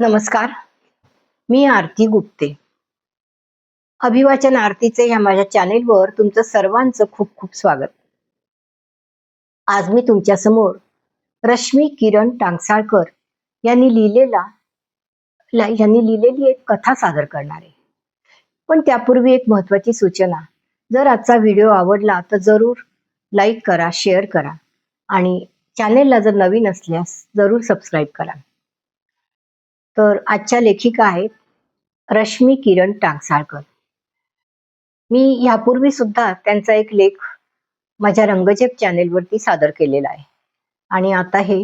नमस्कार. मी आरती गुप्ते. अभिवाचन आरतीचे या माझ्या चॅनेलवर तुमचं सर्वांचं खूप खूप स्वागत. आज मी तुमच्यासमोर रश्मी किरण टांगसाळकर यांनी लिहिलेला यांनी लिहिलेली एक कथा सादर करणार आहे. पण त्यापूर्वी एक महत्वाची सूचना. जर आजचा व्हिडिओ आवडला तर जरूर लाईक करा शेअर करा आणि चॅनेलला जर नवीन असल्यास जरूर सबस्क्राईब करा. तर आजच्या लेखिका आहेत रश्मी किरण टांगसाळकर. मी यापूर्वी सुद्धा त्यांचा एक लेख माझ्या रंगजेप चॅनेलवरती सादर केलेला आहे. आणि आता हे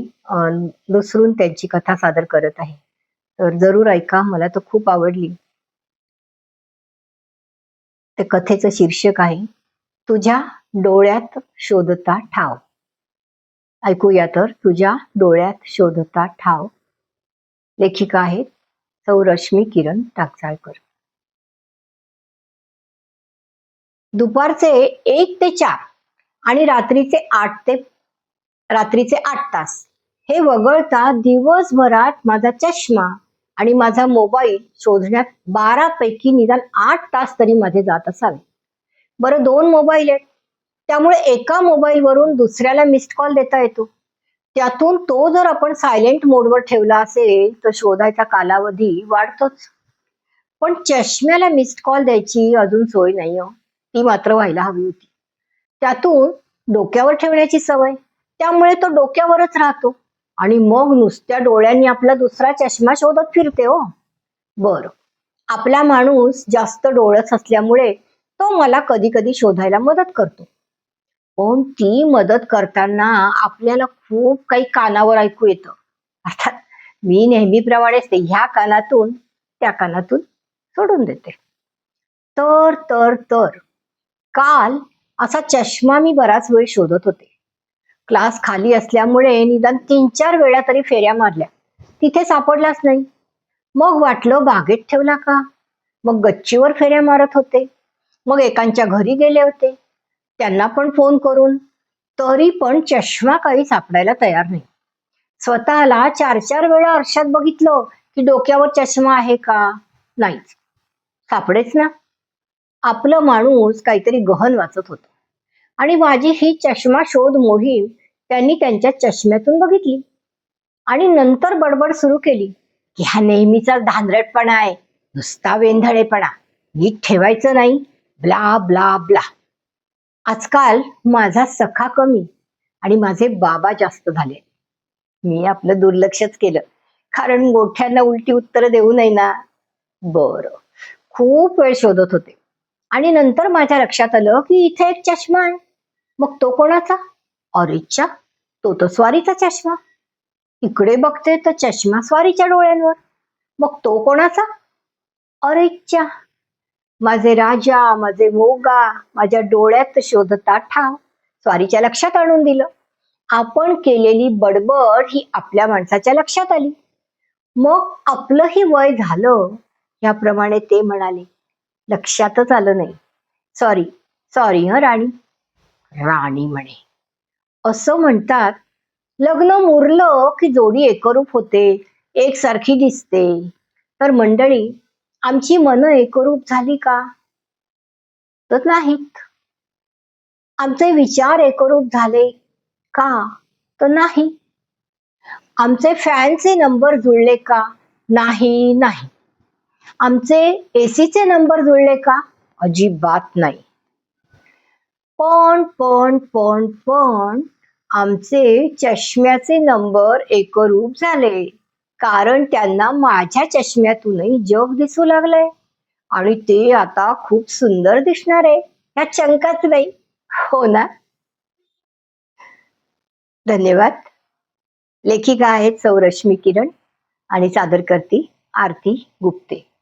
दुसरून त्यांची कथा सादर करत आहे. तर जरूर ऐका मला तर खूप आवडली. ते कथेचं शीर्षक आहे तुझ्या डोळ्यात शोधता ठाव. ऐकूया तर तुझ्या डोळ्यात शोधता ठाव. लेखिका आहेत. सौ रश्मी किरण टाकसाळकर. दुपारचे एक ते चार आणि रात्रीचे आठ ते रात्रीचे आठ तास. हे वगळता दिवसभरात माझा चष्मा आणि माझा मोबाईल शोधण्यात बारा पैकी निदान आठ तास तरी माझे जात असावे. बरं दोन मोबाईल आहेत. त्यामुळे एका मोबाईलवरून दुसऱ्याला मिस्ड कॉल देता येतो. त्यातून तो जर आपण सायलेंट मोडवर ठेवला असेल तर शोधायचा कालावधी वाढतोच. पण चष्म्याला मिस्ड कॉल द्यायची अजून सोय नाही हो. ती मात्र व्हायला हवी होती. त्यातून डोक्यावर ठेवण्याची सवय. त्यामुळे तो डोक्यावरच राहतो. आणि मग नुसत्या डोळ्यांनी आपला दुसरा चष्मा शोधत फिरते हो. बर. आपला माणूस जास्त डोळस असल्यामुळे तो मला कधी कधी शोधायला मदत करतो. पण ती मदत करताना आपल्याला खूप काही कानावर ऐकू येतं. अर्थात मी नेहमीप्रमाणेच ते ह्या कानातून त्या कानातून सोडून देते. तर तर तर काल असा चष्मा मी बराच वेळ शोधत होते. क्लास खाली असल्यामुळे निदान तीन चार वेळा तरी फेऱ्या मारल्या. तिथे सापडलाच नाही. मग वाटलं बागेत ठेवला का? मग गच्चीवर फेऱ्या मारत होते. मग एकांच्या घरी गेले होते. त्यांना पण फोन करून तरी पण चष्मा काही सापडायला तयार नाही. स्वतःला चार चार वेळा आरशात बघितलं की डोक्यावर चष्मा आहे का? नाहीच. सापडेच ना. आपलं माणूस काहीतरी गहन वाचत होत. आणि माझी ही चष्मा शोध मोहीम त्यांनी त्यांच्या चष्म्यातून बघितली. आणि नंतर बडबड सुरू केली की हा नेहमीचा धांदरटपणा आहे नुसता वेंधळेपणा. नीट ठेवायचं नाही. Blah blah blah. आजकाल माझा सखा कमी आणि माझे बाबा जास्त झाले. मी आपलं दुर्लक्षच केलं. कारण गोठ्यांना उलटी उत्तर देऊ नये ना. बर. खूप वेळ शोधत होते. आणि नंतर माझ्या लक्षात आलं की इथे एक चष्मा आहे. मग तो कोणाचा? ऑरेजच्या तो तर स्वारीचा चष्मा. इकडे बघते तर चष्मा स्वारीच्या डोळ्यांवर. मग तो कोणाचा? ऑरेजच्या माझे राजा माझे मोगा माझ्या डोळ्यात शोधता ठाव. स्वारीच्या लक्षात आणून दिलं. आपण केलेली बडबड ही आपल्या माणसाच्या लक्षात आली. मग आपलंही वय झालं याप्रमाणे ते म्हणाले. लक्षातच आलं नाही. सॉरी सॉरी ह राणी. राणी म्हणे. असं म्हणतात लग्न मुरलं की जोडी एकरूप होते एकसारखी दिसते. तर मंडळी आमची मन एकरूप झाली का? तर नाहीत. आमचे विचार एकरूप झाले का? तर नाही. आमचे फॅनचे नंबर जुळले का? नाही नाही. आमचे एसीचे नंबर जुळले का? अजिबात नाही. पण पण पण पण आमचे चष्म्याचे नंबर एकरूप झाले. कारण त्यांना माझ्या चष्म्यातूनही जग दिसू लागलंय. आणि ते आता खूप सुंदर दिसणार आहे. ह्यात शंकाच नाही. हो ना? धन्यवाद. लेखिका आहेत सौरश्मी किरण आणि सादर करती आरती गुप्ते.